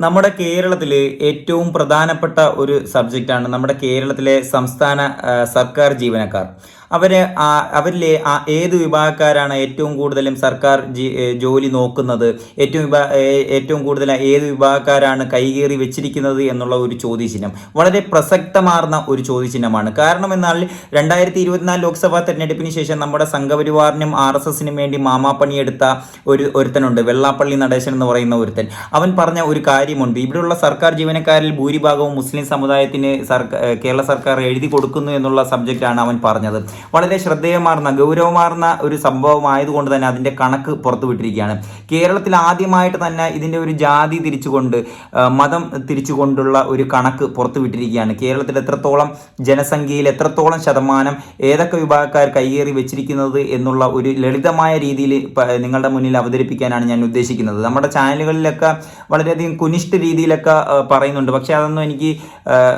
നമ്മുടെ കേരളത്തിലെ ഏറ്റവും പ്രധാനപ്പെട്ട ഒരു സബ്ജക്റ്റാണ് നമ്മുടെ കേരളത്തിലെ സംസ്ഥാന സർക്കാർ ജീവനക്കാർ. അവർ അവരിലെ ഏത് വിഭാഗക്കാരാണ് ഏറ്റവും കൂടുതലും സർക്കാർ ജോലി നോക്കുന്നത്? ഏറ്റവും വിഭാ ഏറ്റവും കൂടുതൽ ഏത് വിഭാഗക്കാരാണ് കൈകേറി വെച്ചിരിക്കുന്നത് എന്നുള്ള ഒരു ചോദ്യചിഹ്നം. വളരെ പ്രസക്തമാർന്ന ഒരു ചോദ്യചിഹ്നമാണ്. കാരണം എന്നാൽ രണ്ടായിരത്തി ഇരുപത്തിനാല് ലോക്സഭാ തെരഞ്ഞെടുപ്പിന് ശേഷം നമ്മുടെ സംഘപരിവാറിനും ആർ എസ് എസിനും വേണ്ടി മാമാപ്പണിയെടുത്ത ഒരു ഒരുത്തനുണ്ട്. വെള്ളാപ്പള്ളി നടേശൻ എന്ന് പറയുന്ന ഒരുത്തൻ. അവൻ പറഞ്ഞ ഒരു കാര്യമുണ്ട്. ഇവിടെയുള്ള സർക്കാർ ജീവനക്കാരിൽ ഭൂരിഭാഗവും മുസ്ലിം സമുദായത്തിന് സർക്കാർ കേരള സർക്കാർ എഴുതി കൊടുക്കുന്നു എന്നുള്ള സബ്ജക്റ്റാണ് അവൻ പറഞ്ഞത്. വളരെ ശ്രദ്ധേയമാർന്ന ഗൗരവമാർന്ന ഒരു സംഭവമായതുകൊണ്ട് തന്നെ അതിന്റെ കണക്ക് പുറത്തുവിട്ടിരിക്കുകയാണ്. കേരളത്തിൽ ആദ്യമായിട്ട് തന്നെ ഇതിന്റെ ഒരു ജാതി തിരിച്ചുകൊണ്ട് മതം തിരിച്ചുകൊണ്ടുള്ള ഒരു കണക്ക് പുറത്തുവിട്ടിരിക്കുകയാണ്. കേരളത്തിൽ എത്രത്തോളം ജനസംഖ്യയിൽ എത്രത്തോളം ശതമാനം ഏതൊക്കെ വിഭാഗക്കാർ കൈയേറി വെച്ചിരിക്കുന്നത് എന്നുള്ള ഒരു ലളിതമായ രീതിയിൽ നിങ്ങളുടെ മുന്നിൽ അവതരിപ്പിക്കാനാണ് ഞാൻ ഉദ്ദേശിക്കുന്നത്. നമ്മുടെ ചാനലുകളിലൊക്കെ വളരെയധികം കുനിഷ്ഠ രീതിയിലൊക്കെ പറയുന്നുണ്ട്. പക്ഷേ അതൊന്നും എനിക്ക്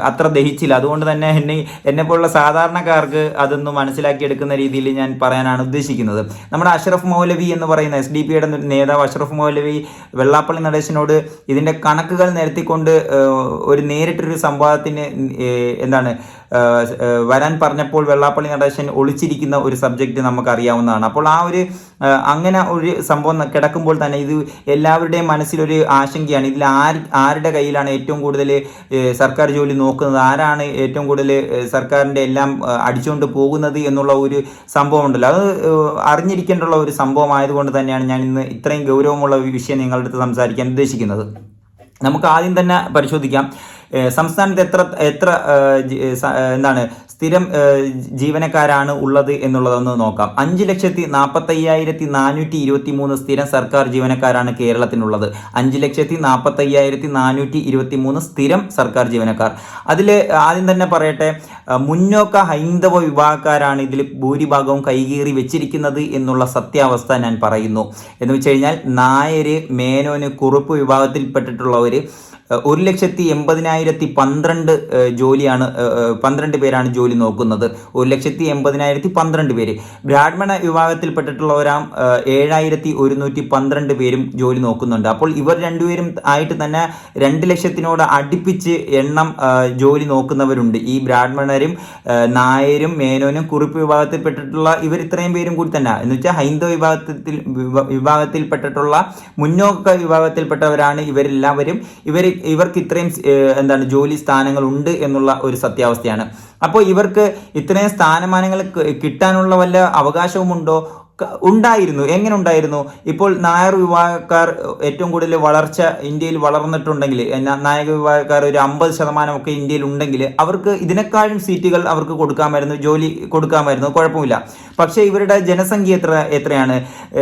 അത്ര ദഹിച്ചില്ല. അതുകൊണ്ട് തന്നെ എന്നെ എന്നെ പോലുള്ള സാധാരണക്കാർക്ക് അതൊന്നും മനസ്സിലാക്കിയെടുക്കുന്ന രീതിയിൽ ഞാൻ പറയാനാണ് ഉദ്ദേശിക്കുന്നത്. നമ്മുടെ അഷ്റഫ് മൗലവി എന്ന് പറയുന്ന എസ് ഡി പിയുടെ നേതാവ് അഷ്റഫ് മൗലവി വെള്ളാപ്പള്ളി നടേശനോട് ഇതിന്റെ കണക്കുകൾ നിരത്തിക്കൊണ്ട് ഒരു നേരിട്ടൊരു സംവാദത്തിന് എന്താണ് വരാൻ പറഞ്ഞപ്പോൾ വെള്ളാപ്പള്ളി നടേശൻ ഒളിച്ചിരിക്കുന്ന ഒരു സബ്ജക്റ്റ് നമുക്ക് അറിയാവുന്നതാണ് അപ്പോൾ ആ ഒരു അങ്ങനെ ഒരു സംഭവം കിടക്കുമ്പോൾ തന്നെ ഇത് എല്ലാവരുടെയും മനസ്സിലൊരു ആശങ്കയാണ്. ഇതിൽ ആര് ആരുടെ കയ്യിലാണ് ഏറ്റവും കൂടുതൽ സർക്കാർ ജോലി നോക്കുന്നത്? ആരാണ് ഏറ്റവും കൂടുതൽ സർക്കാരിന്റെ എല്ലാം അടിച്ചുകൊണ്ട് പോകുന്നത് എന്നുള്ള ഒരു സംഭവം ഉണ്ടല്ലോ. അത് അറിഞ്ഞിരിക്കേണ്ടുള്ള ഒരു സംഭവം ആയതുകൊണ്ട് തന്നെയാണ് ഞാൻ ഇന്ന് ഇത്രയും ഗൗരവമുള്ള വിഷയം നിങ്ങളുടെ അടുത്ത് സംസാരിക്കാൻ ഉദ്ദേശിക്കുന്നത്. നമുക്ക് ആദ്യം തന്നെ പരിശോധിക്കാം. സംസ്ഥാനത്ത് എത്ര എത്ര എന്താണ് സ്ഥിരം ജീവനക്കാരാണ് ഉള്ളത് എന്നുള്ളതൊന്ന് നോക്കാം. അഞ്ച് ലക്ഷത്തി നാൽപ്പത്തയ്യായിരത്തി നാനൂറ്റി ഇരുപത്തി മൂന്ന് സ്ഥിരം സർക്കാർ ജീവനക്കാരാണ് കേരളത്തിനുള്ളത്. അഞ്ച് ലക്ഷത്തി നാൽപ്പത്തയ്യായിരത്തി നാനൂറ്റി ഇരുപത്തി മൂന്ന് സ്ഥിരം സർക്കാർ ജീവനക്കാർ. അതിൽ ആദ്യം തന്നെ പറയട്ടെ മുന്നോക്ക ഹൈന്ദവ വിഭാഗക്കാരാണ് ഇതിൽ ഭൂരിഭാഗവും കൈകീറി വെച്ചിരിക്കുന്നത് എന്നുള്ള സത്യാവസ്ഥ ഞാൻ പറയുന്നു. എന്ന് വെച്ച് കഴിഞ്ഞാൽ നായര് മേനോന് കുറുപ്പ് വിഭാഗത്തിൽപ്പെട്ടിട്ടുള്ളവർ ഒരു ലക്ഷത്തി എൺപതിനായിരത്തി പന്ത്രണ്ട് ജോലിയാണ് പന്ത്രണ്ട് പേരാണ് ജോലി നോക്കുന്നത്. ഒരു ലക്ഷത്തി എൺപതിനായിരത്തി പന്ത്രണ്ട് പേര്. ബ്രാഹ്മണ വിഭാഗത്തിൽപ്പെട്ടിട്ടുള്ളവരാം ഏഴായിരത്തി ഒരുന്നൂറ്റി പന്ത്രണ്ട് പേരും ജോലി നോക്കുന്നുണ്ട്. അപ്പോൾ ഇവർ രണ്ടുപേരും ആയിട്ട് തന്നെ രണ്ട് ലക്ഷത്തിനോട് അടുപ്പിച്ച് എണ്ണം ജോലി നോക്കുന്നവരുണ്ട്. ഈ ബ്രാഹ്മണരും നായരും മേനോനും കുറിപ്പ് വിഭാഗത്തിൽപ്പെട്ടിട്ടുള്ള ഇവർ ഇത്രയും പേരും കൂടി തന്നെ. എന്ന് വെച്ചാൽ ഹൈന്ദവ വിഭാഗത്തിൽ വിഭ- വിഭാഗത്തിൽപ്പെട്ടിട്ടുള്ള മുന്നോക്ക വിഭാഗത്തിൽപ്പെട്ടവരാണ് ഇവരെല്ലാവരും. ഇവർ ഇവർക്ക് ഇത്രയും എന്താണ് ജോലി സ്ഥാനങ്ങൾ ഉണ്ട് എന്നുള്ള ഒരു സത്യാവസ്ഥയാണ്. അപ്പോൾ ഇവർക്ക് ഇത്രയും സ്ഥാനമാനങ്ങൾ കിട്ടാനുള്ള വല്ല അവകാശവുമുണ്ടോ? ഉണ്ടായിരുന്നു. എങ്ങനെ ഉണ്ടായിരുന്നു? ഇപ്പോൾ നായർ വിഭാഗക്കാർ ഏറ്റവും കൂടുതൽ വളർച്ച ഇന്ത്യയിൽ വളർന്നിട്ടുണ്ടെങ്കിൽ നായക വിഭാഗക്കാർ ഒരു അമ്പത് ശതമാനമൊക്കെ ഇന്ത്യയിൽ ഉണ്ടെങ്കിൽ അവർക്ക് ഇതിനേക്കാളും സീറ്റുകൾ അവർക്ക് കൊടുക്കാമായിരുന്നു ജോലി കൊടുക്കാമായിരുന്നു കുഴപ്പമില്ല. പക്ഷേ ഇവരുടെ ജനസംഖ്യ എത്ര എത്രയാണ്?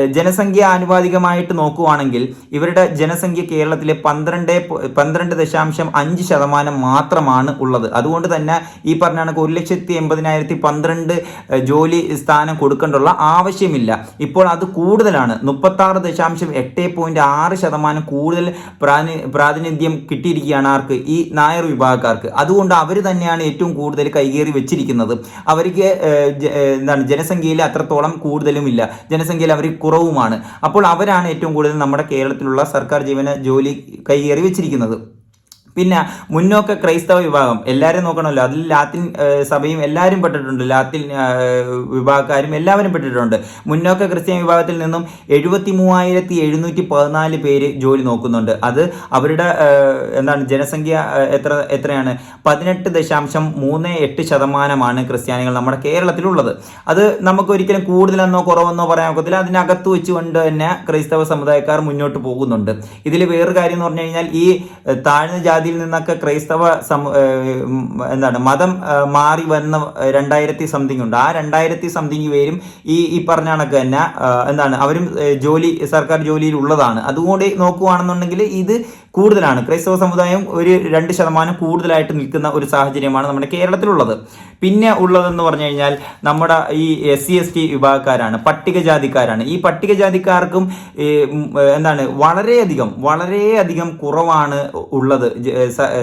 ജനസംഖ്യ ആനുപാതികമായിട്ട് നോക്കുവാണെങ്കിൽ ഇവരുടെ ജനസംഖ്യ കേരളത്തിലെ പന്ത്രണ്ട് പന്ത്രണ്ട് ദശാംശം അഞ്ച് ശതമാനം മാത്രമാണ് ഉള്ളത്. അതുകൊണ്ട് തന്നെ ഈ പറഞ്ഞ കണക്ക് ഒരു ലക്ഷത്തി എൺപതിനായിരത്തി പന്ത്രണ്ട് ജോലി സ്ഥാനം കൊടുക്കേണ്ടുള്ള ആവശ്യമില്ല. ഇപ്പോൾ അത് കൂടുതലാണ്. മുപ്പത്തി ആറ് ദശാംശം എട്ട് പോയിന്റ് ആറ് ശതമാനം കൂടുതൽ പ്രാതി പ്രാതിനിധ്യം കിട്ടിയിരിക്കുകയാണ് ആർക്ക്? ഈ നായർ വിഭാഗക്കാർക്ക്. അതുകൊണ്ട് അവർ തന്നെയാണ് ഏറ്റവും കൂടുതൽ കൈകേറി വെച്ചിരിക്കുന്നത്. അവർക്ക് എന്താണ് ജ- ഏഹ്, എന്താണ് ജനസംഖ്യയിൽ അത്രത്തോളം കൂടുതലും ഇല്ല ജനസംഖ്യയിൽ അവർ കുറവുമാണ്. അപ്പോൾ അവരാണ് ഏറ്റവും കൂടുതൽ നമ്മുടെ കേരളത്തിലുള്ള സർക്കാർ ജീവന ജോലി കൈയേറി വെച്ചിരിക്കുന്നത്. പിന്നെ മുന്നോക്ക ക്രൈസ്തവ വിഭാഗം എല്ലാവരും നോക്കണമല്ലോ. അതിൽ ലാത്തിൻ സഭയും എല്ലാവരും പെട്ടിട്ടുണ്ട്. ലാത്തിൻ വിഭാഗക്കാരും എല്ലാവരും പെട്ടിട്ടുണ്ട്. മുന്നോക്ക ക്രിസ്ത്യൻ വിഭാഗത്തിൽ നിന്നും എഴുപത്തി മൂവായിരത്തി എഴുന്നൂറ്റി പതിനാല് പേര് ജോലി നോക്കുന്നുണ്ട്. അത് അവരുടെ എന്താണ് ജനസംഖ്യ എത്ര എത്രയാണ്? പതിനെട്ട് ദശാംശം മൂന്ന് എട്ട് ശതമാനമാണ് ക്രിസ്ത്യാനികൾ നമ്മുടെ കേരളത്തിലുള്ളത്. അത് നമുക്ക് ഒരിക്കലും കൂടുതലെന്നോ കുറവെന്നോ പറയാൻ ഒക്കത്തില്ല. അതിനകത്ത് വെച്ചുകൊണ്ട് തന്നെ ക്രൈസ്തവ സമുദായക്കാർ മുന്നോട്ട് പോകുന്നുണ്ട്. ഇതിൽ വേറൊരു കാര്യം എന്ന് പറഞ്ഞു കഴിഞ്ഞാൽ ഈ താഴ്ന്ന താഴ്ന്ന ജാതിയിൽ നിന്നൊക്കെ ക്രൈസ്തവ എന്താണ് മതം മാറി വന്ന രണ്ടായിരത്തി സംതിങ് ഉണ്ട്. ആ രണ്ടായിരത്തി സംതിങ് പേരും ഈ ഈ പറഞ്ഞ കണക്ക് തന്നെ എന്താണ് അവരും ജോലി സർക്കാർ ജോലിയിൽ ഉള്ളതാണ്. അതുകൊണ്ട് നോക്കുകയാണെന്നുണ്ടെങ്കിൽ ഇത് കൂടുതലാണ്. ക്രൈസ്തവ സമുദായം ഒരു രണ്ട് ശതമാനം കൂടുതലായിട്ട് നിൽക്കുന്ന ഒരു സാഹചര്യമാണ് നമ്മുടെ കേരളത്തിലുള്ളത്. പിന്നെ ഉള്ളതെന്ന് പറഞ്ഞു കഴിഞ്ഞാൽ നമ്മുടെ ഈ എസ് സി എസ് ടി വിഭാഗക്കാരാണ് പട്ടികജാതിക്കാരാണ്. ഈ പട്ടികജാതിക്കാർക്കും എന്താണ് വളരെയധികം വളരെയധികം കുറവാണ് ഉള്ളത്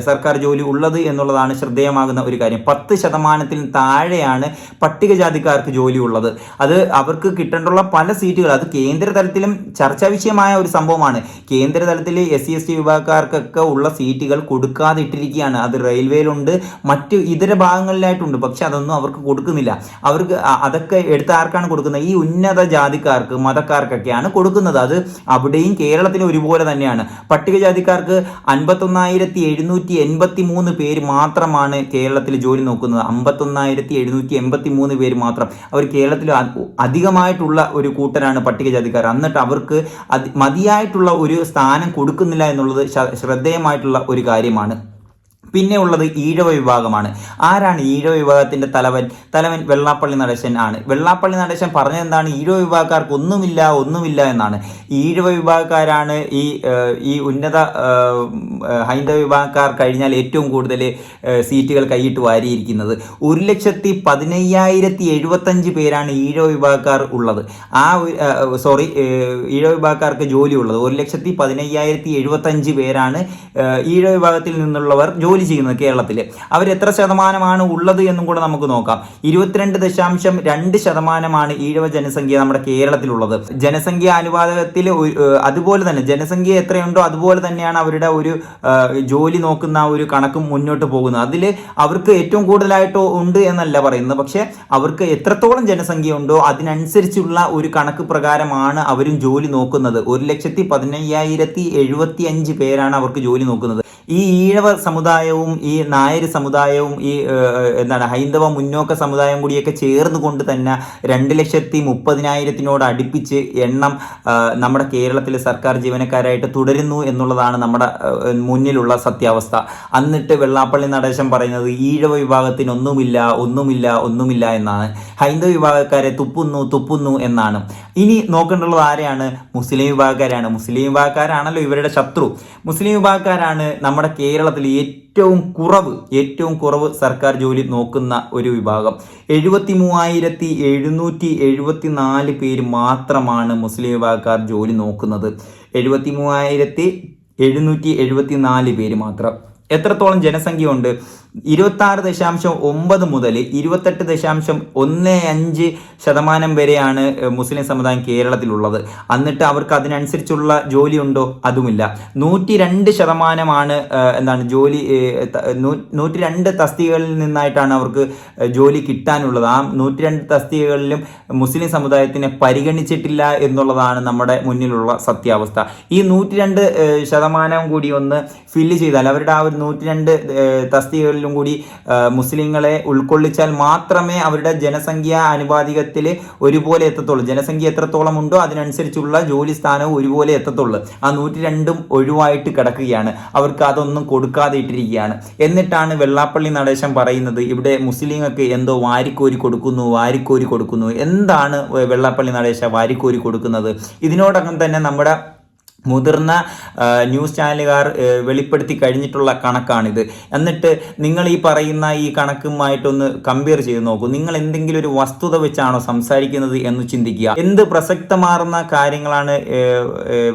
സർക്കാർ ജോലി ഉള്ളത് എന്നുള്ളതാണ് ശ്രദ്ധേയമാകുന്ന ഒരു കാര്യം. പത്ത് ശതമാനത്തിന് താഴെയാണ് പട്ടികജാതിക്കാർക്ക് ജോലി ഉള്ളത്. അത് അവർക്ക് കിട്ടേണ്ടുള്ള പല സീറ്റുകൾ അത് കേന്ദ്ര തലത്തിലും ചർച്ചാ വിഷയമായ ഒരു സംഭവമാണ്. കേന്ദ്ര തലത്തിൽ എസ് സി എസ് ടി വിഭാഗ വിഭാഗക്കാർക്കൊക്കെ ഉള്ള സീറ്റുകൾ കൊടുക്കാതിട്ടിരിക്കുകയാണ്. അത് റെയിൽവേയിലുണ്ട്. മറ്റ് ഇതര ഭാഗങ്ങളിലായിട്ടുണ്ട്. പക്ഷെ അതൊന്നും അവർക്ക് കൊടുക്കുന്നില്ല. അവർക്ക് അതൊക്കെ എടുത്ത ആർക്കാണ് കൊടുക്കുന്നത്? ഈ ഉന്നത ജാതിക്കാർക്ക് മതക്കാർക്കൊക്കെയാണ് കൊടുക്കുന്നത്. അത് അവിടെയും കേരളത്തിന് ഒരുപോലെ തന്നെയാണ്. പട്ടികജാതിക്കാർക്ക് അൻപത്തൊന്നായിരത്തി എഴുന്നൂറ്റി എൺപത്തി മൂന്ന് പേര് മാത്രമാണ് കേരളത്തിൽ ജോലി നോക്കുന്നത്. അമ്പത്തൊന്നായിരത്തി എഴുന്നൂറ്റി എൺപത്തി മൂന്ന് പേര് മാത്രം. അവർ കേരളത്തിൽ അധികമായിട്ടുള്ള ഒരു കൂട്ടരാണ് പട്ടികജാതിക്കാർ. എന്നിട്ട് അവർക്ക് മതിയായിട്ടുള്ള ഒരു സ്ഥാനം കൊടുക്കുന്നില്ല എന്നുള്ളത് ശ്രദ്ധേയമായിട്ടുള്ള ഒരു കാര്യമാണ് പിന്നെ ഉള്ളത് ഈഴവ വിഭാഗമാണ്. ആരാണ് ഈഴവ വിഭാഗത്തിന്റെ തലവൻ? തലവൻ വെള്ളാപ്പള്ളി നടേശൻ ആണ്. വെള്ളാപ്പള്ളി നടേശൻ പറഞ്ഞത് എന്താണ് ഈഴവ വിഭാഗക്കാർക്ക് ഒന്നുമില്ല ഒന്നുമില്ല എന്നാണ്. ഈഴവ വിഭാഗക്കാരാണ് ഈ ഈ ഉന്നത ഹൈന്ദവ വിഭാഗക്കാർ കഴിഞ്ഞാൽ ഏറ്റവും കൂടുതൽ സീറ്റുകൾ കൈയിട്ട് വാരിയിരിക്കുന്നത്. ഒരു ലക്ഷത്തി പതിനയ്യായിരത്തി എഴുപത്തഞ്ച് പേരാണ് ഈഴവ വിഭാഗക്കാർ ഉള്ളത്. ആ സോറി ഈഴവ വിഭാഗക്കാർക്ക് ജോലി ഉള്ളത് ഒരു ലക്ഷത്തി പതിനയ്യായിരത്തി എഴുപത്തഞ്ച് പേരാണ് ഈഴവ വിഭാഗത്തിൽ നിന്നുള്ളവർ ജോലി ചെയ്യുന്നത് കേരളത്തിൽ അവർ എത്ര ശതമാനമാണ് ഉള്ളത് എന്നും കൂടെ നമുക്ക് നോക്കാം. ഇരുപത്തിരണ്ട് ദശാംശം രണ്ട് ശതമാനമാണ് ഈഴവ ജനസംഖ്യ നമ്മുടെ കേരളത്തിലുള്ളത്. ജനസംഖ്യ അനുപാതത്തിൽ അതുപോലെ തന്നെ ജനസംഖ്യ എത്രയുണ്ടോ അതുപോലെ തന്നെയാണ് അവരുടെ ഒരു ജോലി നോക്കുന്ന ഒരു കണക്കും മുന്നോട്ട് പോകുന്നത്. അതിൽ അവർക്ക് ഏറ്റവും കൂടുതലായിട്ട് ഉണ്ട് എന്നല്ല പറയുന്നത്. പക്ഷേ അവർക്ക് എത്രത്തോളം ജനസംഖ്യ ഉണ്ടോ അതിനനുസരിച്ചുള്ള ഒരു കണക്ക് പ്രകാരമാണ് അവരും ജോലി നോക്കുന്നത്. ഒരു ലക്ഷത്തി പതിനയ്യായിരത്തി എഴുപത്തി അഞ്ച് പേരാണ് അവർക്ക് ജോലി നോക്കുന്നത്. ഈ ഈഴവ സമുദായവും ഈ നായർ സമുദായവും ഈ എന്താണ് ഹൈന്ദവ മുന്നോക്ക സമുദായം കൂടിയൊക്കെ ചേർന്ന് കൊണ്ട് തന്നെ രണ്ട് ലക്ഷത്തി മുപ്പതിനായിരത്തിനോട് അടുപ്പിച്ച് എണ്ണം നമ്മുടെ കേരളത്തിലെ സർക്കാർ ജീവനക്കാരായിട്ട് തുടരുന്നു എന്നുള്ളതാണ് നമ്മുടെ മുന്നിലുള്ള സത്യാവസ്ഥ. എന്നിട്ട് വെള്ളാപ്പള്ളി നടേശൻ പറയുന്നത് ഈഴവ വിഭാഗത്തിന് ഒന്നുമില്ല ഒന്നുമില്ല ഒന്നുമില്ല എന്നാണ്. ഹൈന്ദവ വിഭാഗക്കാരെ തുപ്പുന്നു തുപ്പുന്നു എന്നാണ്. ഇനി നോക്കേണ്ടുള്ളത് ആരെയാണ്? മുസ്ലിം വിഭാഗക്കാരാണ്. മുസ്ലിം വിഭാഗക്കാരാണല്ലോ ഇവരുടെ ശത്രു. മുസ്ലിം വിഭാഗക്കാരാണ് നമ്മുടെ കേരളത്തിൽ ഏറ്റവും കുറവ് ഏറ്റവും കുറവ് സർക്കാർ ജോലി നോക്കുന്ന ഒരു വിഭാഗം. എഴുപത്തി മൂവായിരത്തി എഴുന്നൂറ്റി എഴുപത്തി നാല് പേര് മാത്രമാണ് മുസ്ലിം വിഭാഗക്കാർ ജോലി നോക്കുന്നത്. എഴുപത്തി മൂവായിരത്തി എഴുന്നൂറ്റി എഴുപത്തി നാല് പേര് മാത്രം. എത്രത്തോളം ജനസംഖ്യ ഉണ്ട് ഇരുപത്തി ആറ് ദശാംശം ഒമ്പത് മുതൽ ഇരുപത്തെട്ട് ദശാംശം ഒന്ന് അഞ്ച് ശതമാനം വരെയാണ് മുസ്ലിം സമുദായം കേരളത്തിലുള്ളത്. എന്നിട്ട് അവർക്ക് അതിനനുസരിച്ചുള്ള ജോലി ഉണ്ടോ? അതുമില്ല. നൂറ്റി രണ്ട് ശതമാനമാണ് എന്താണ് ജോലി നൂറ്റി രണ്ട് തസ്തികകളിൽ നിന്നായിട്ടാണ് അവർക്ക് ജോലി കിട്ടാനുള്ളത്. ആ നൂറ്റി രണ്ട് തസ്തികകളിലും മുസ്ലിം സമുദായത്തിനെ പരിഗണിച്ചിട്ടില്ല എന്നുള്ളതാണ് നമ്മുടെ മുന്നിലുള്ള സത്യാവസ്ഥ. ഈ നൂറ്റി രണ്ട് ശതമാനം കൂടി ഒന്ന് ഫില്ല് ചെയ്താൽ അവരുടെ ആ ഒരു നൂറ്റി രണ്ട് തസ്തികകളിലും കൂടി മുസ്ലിങ്ങളെ ഉൾക്കൊള്ളിച്ചാൽ മാത്രമേ അവരുടെ ജനസംഖ്യ അനുപാതികത്തിൽ ഒരുപോലെ എത്തത്തുള്ളൂ. ജനസംഖ്യ എത്രത്തോളം ഉണ്ടോ അതിനനുസരിച്ചുള്ള ജോലി സ്ഥാനവും ഒരുപോലെ എത്തത്തുള്ളൂ. ആ നൂറ്റി രണ്ടും ഒഴിവായിട്ട് കിടക്കുകയാണ്. അവർക്ക് അതൊന്നും കൊടുക്കാതെ ഇട്ടിരിക്കുകയാണ്. എന്നിട്ടാണ് വെള്ളാപ്പള്ളി നടേശൻ പറയുന്നത് ഇവിടെ മുസ്ലിങ്ങൾക്ക് എന്തോ വാരിക്കോരി കൊടുക്കുന്നു വാരിക്കോരി കൊടുക്കുന്നു. എന്താണ് വെള്ളാപ്പള്ളി നടേശ വാരിക്കോരി കൊടുക്കുന്നത്? ഇതിനോടകം തന്നെ നമ്മുടെ മുതിർന്ന ന്യൂസ് ചാനലുകാർ വെളിപ്പെടുത്തി കഴിഞ്ഞിട്ടുള്ള കണക്കാണിത്. എന്നിട്ട് നിങ്ങൾ ഈ പറയുന്ന ഈ കണക്കുമായിട്ടൊന്ന് കമ്പയർ ചെയ്ത് നോക്കൂ. നിങ്ങൾ എന്തെങ്കിലും ഒരു വസ്തുത വെച്ചാണോ സംസാരിക്കുന്നത് എന്ന് ചിന്തിക്കുക. എന്ത് പ്രസക്തമാർന്ന കാര്യങ്ങളാണ്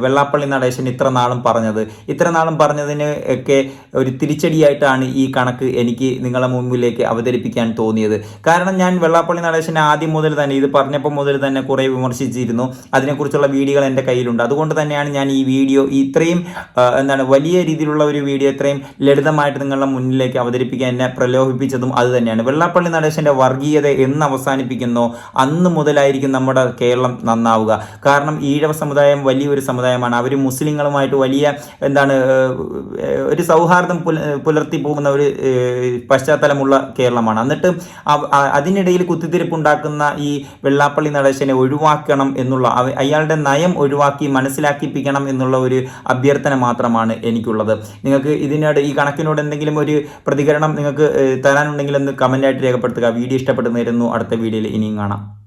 വെള്ളാപ്പള്ളി നടേശൻ ഇത്ര നാളും പറഞ്ഞത്? ഇത്ര നാളും പറഞ്ഞതിന് ഒക്കെ ഒരു തിരിച്ചടിയായിട്ടാണ് ഈ കണക്ക് എനിക്ക് നിങ്ങളുടെ മുമ്പിലേക്ക് അവതരിപ്പിക്കാൻ തോന്നിയത്. കാരണം ഞാൻ വെള്ളാപ്പള്ളി നടേശനെ ആദ്യം മുതൽ തന്നെ ഇത് പറഞ്ഞപ്പോൾ മുതൽ തന്നെ കുറേ വിമർശിച്ചിരുന്നു. അതിനെക്കുറിച്ചുള്ള വീഡിയോകൾ എന്റെ കയ്യിലുണ്ട്. അതുകൊണ്ട് തന്നെയാണ് ഞാൻ ഈ വീഡിയോ ഇത്രയും എന്താണ് വലിയ രീതിയിലുള്ള ഒരു വീഡിയോ ഇത്രയും ലളിതമായിട്ട് നിങ്ങളുടെ മുന്നിലേക്ക് അവതരിപ്പിക്കാൻ എന്നെ പ്രലോഭിപ്പിച്ചതും അത് തന്നെയാണ്. വെള്ളാപ്പള്ളി നടേശന്റെ വർഗീയത എന്ന് അവസാനിപ്പിക്കുന്നോ. അന്ന് മുതലായിരിക്കും നമ്മുടെ കേരളം നന്നാവുക. കാരണം ഈഴവ സമുദായം വലിയൊരു സമുദായമാണ്. അവർ മുസ്ലിങ്ങളുമായിട്ട് വലിയ എന്താണ് ഒരു സൗഹാർദ്ദം പുലർത്തി പോകുന്ന ഒരു പശ്ചാത്തലമുള്ള കേരളമാണ്. എന്നിട്ട് അതിനിടയിൽ കുത്തിത്തിരിപ്പുണ്ടാക്കുന്ന ഈ വെള്ളാപ്പള്ളി നടേശനെ ഒഴിവാക്കണം എന്നുള്ള അയാളുടെ നയം ഒഴിവാക്കി മനസ്സിലാക്കിപ്പിക്കണം എന്നുള്ള ഒരു അഭ്യർത്ഥന മാത്രമാണ് എനിക്കുള്ളത്. നിങ്ങൾക്ക് ഇതിനോട് ഈ കണക്കിനോട് എന്തെങ്കിലും ഒരു പ്രതികരണം നിങ്ങൾക്ക് തരാനുണ്ടെങ്കിൽ ഒന്ന് കമന്റായിട്ട് രേഖപ്പെടുത്തുക. വീഡിയോ ഇഷ്ടപ്പെട്ടു നേരുന്നു അടുത്ത വീഡിയോയിൽ ഇനിയും കാണാം.